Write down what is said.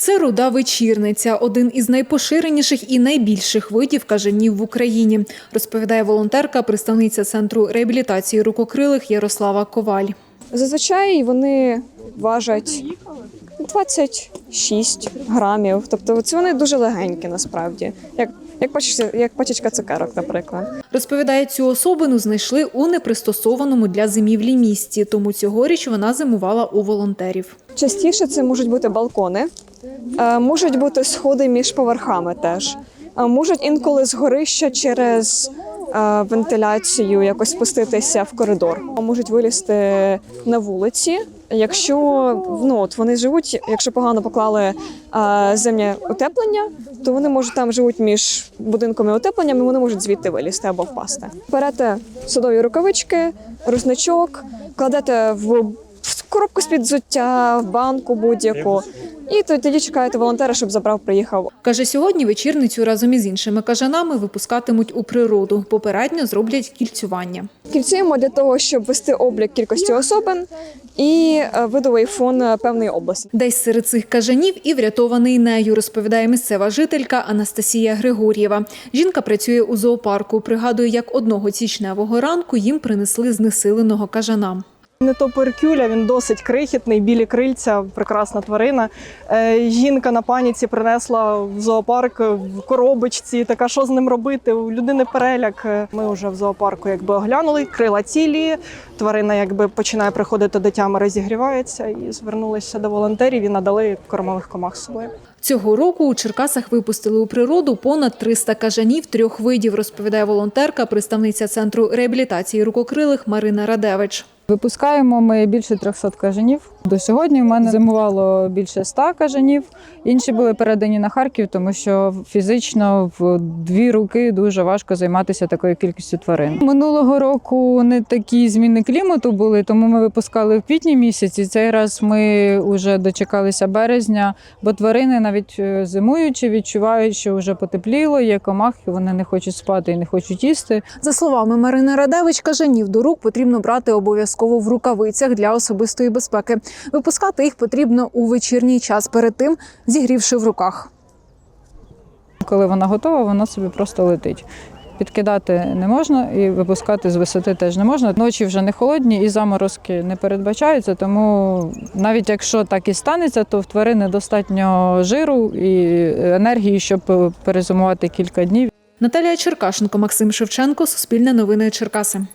Це руда вечірниця, один із найпоширеніших і найбільших видів кажанів в Україні, розповідає волонтерка, представниця центру реабілітації рукокрилих Ярослава Коваль. Зазвичай вони важать 26 грамів. Тобто це вони дуже легенькі насправді, як, як, пачечка, як пачечка цукерок, наприклад. Розповідає, цю особину знайшли у непристосованому для зимівлі місці, тому цьогоріч вона зимувала у волонтерів. Частіше це можуть бути балкони, можуть бути сходи між поверхами теж. Е, Можуть інколи згорища через е, вентиляцію якось спуститися в коридор. Можуть вилізти на вулиці. Якщо ну от вони живуть, якщо погано поклали е, зимнє утеплення, то вони можуть там живуть між будинком і утепленням, і вони можуть звідти вилізти або впасти. Берете судові рукавички, рушничок, кладете в коробку з-під взуття, в банку будь-яку. І тоді чекаєте волонтера, щоб забрав, приїхав. Каже, сьогодні вечірницю разом із іншими кажанами випускатимуть у природу. Попередньо зроблять кільцювання. Кільцюємо для того, щоб вести облік кількості особин і е, видовий фон е, певної області. Десь серед цих кажанів і врятований нею, розповідає місцева жителька Анастасія Григор'єва. Жінка працює у зоопарку. Пригадує, як одного січневого ранку їм принесли знесиленого кажана. Не то перкюля, він досить крихітний, білі крильця, прекрасна тварина. Е, жінка на паніці принесла в зоопарк в коробочці. Така, що з ним робити? У людини переляк. Е, Ми вже в зоопарку якби оглянули, крила цілі. Тварина якби починає приходити до тями, розігрівається і звернулися до волонтерів і надали кормових комах собою. Цього року у Черкасах випустили у природу понад 300 кажанів трьох видів, розповідає волонтерка, представниця центру реабілітації рукокрилих Марина Радевич. Випускаємо ми більше 300 кажанів. До сьогодні в мене зимувало більше 100 кажанів. Інші були передані на Харків, тому що фізично в дві руки дуже важко займатися такою кількістю тварин. Минулого року не такі зміни клімату були, тому ми випускали в квітні місяці. Цей раз ми вже дочекалися березня, бо тварини навіть е, зимуючи відчувають, що вже потепліло, є комахи, вони не хочуть спати і не хочуть їсти. За словами Марини Радевич, кажанів до рук потрібно брати обов'язково в рукавицях для особистої безпеки. Випускати їх потрібно у вечірній час, перед тим зігрівши в руках. Коли вона готова, вона собі просто летить. Підкидати не можна і випускати з висоти теж не можна. Ночі вже не холодні і заморозки не передбачаються, тому навіть якщо так і станеться, то в тварини достатньо жиру і енергії, щоб перезимувати кілька днів. Наталія Черкашенко, Максим Шевченко, Суспільне новини Черкаси.